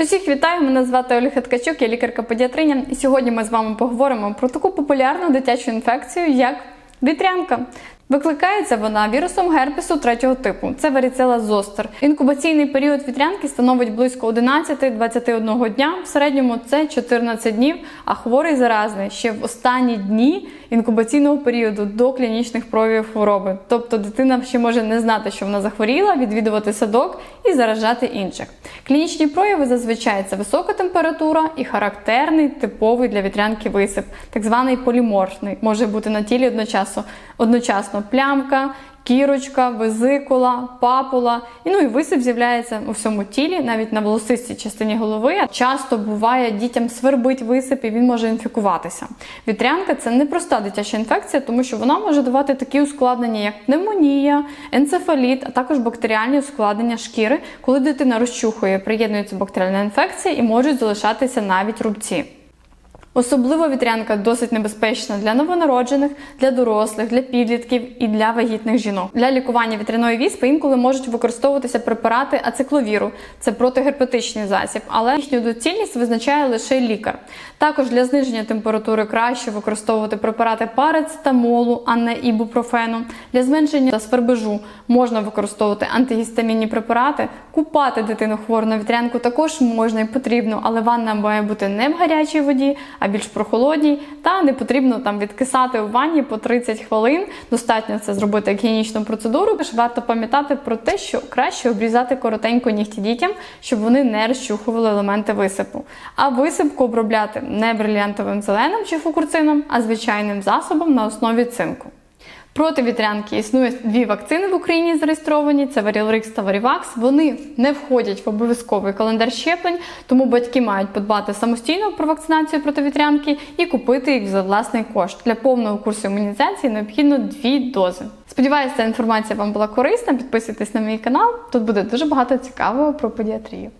Усіх вітаю! Мене звати Ольга Ткачук, я лікарка-педіатриня. І сьогодні ми з вами поговоримо про таку популярну дитячу інфекцію, як вітрянка. Викликається вона вірусом герпесу третього типу. Це варіцела зостер. Інкубаційний період вітрянки становить близько 11-21 дня. В середньому це 14 днів, а хворий заразний ще в останні дні інкубаційного періоду до клінічних проявів хвороби. Тобто дитина ще може не знати, що вона захворіла, відвідувати садок і заражати інших. Клінічні прояви зазвичай це висока температура і характерний типовий для вітрянки висип, так званий поліморфний, може бути на тілі одночасно, одночасно плямка. Кірочка, везикула, папула, і ну і висип з'являється у всьому тілі, навіть на волосистій частині голови. Часто буває дітям свербить висип і він може інфікуватися. Вітрянка це не проста дитяча інфекція, тому що вона може давати такі ускладнення, як пневмонія, енцефаліт, а також бактеріальні ускладнення шкіри, коли дитина розчухує, приєднується бактеріальна інфекція і можуть залишатися навіть рубці. Особливо вітрянка досить небезпечна для новонароджених, для дорослих, для підлітків і для вагітних жінок. Для лікування вітряної віспи інколи можуть використовуватися препарати ацикловіру, це протигерпетичний засіб, але їхню доцільність визначає лише лікар. Також для зниження температури краще використовувати препарати парацетамолу, а не ібупрофену. Для зменшення та свербежу можна використовувати антигістамінні препарати. Купати дитину хвору на вітрянку також можна і потрібно, але ванна має бути не в гарячій воді, а більш прохолодній. Та не потрібно там відкисати у ванні по 30 хвилин. Достатньо це зробити як гігієнічну процедуру. Тож варто пам'ятати про те, що краще обрізати коротенько нігті дітям, щоб вони не розчухували елементи висипу. А висипку обробляти не брильянтовим зеленим чи фукурцином, а звичайним засобом на основі цинку. Проти вітрянки існує дві вакцини в Україні зареєстровані: це Варілрикс та Варівакс. Вони не входять в обов'язковий календар щеплень, тому батьки мають подбати самостійно про вакцинацію проти вітрянки і купити їх за власний кошт. Для повного курсу імунізації необхідно дві дози. Сподіваюся, ця інформація вам була корисна. Підписуйтесь на мій канал. Тут буде дуже багато цікавого про педіатрію.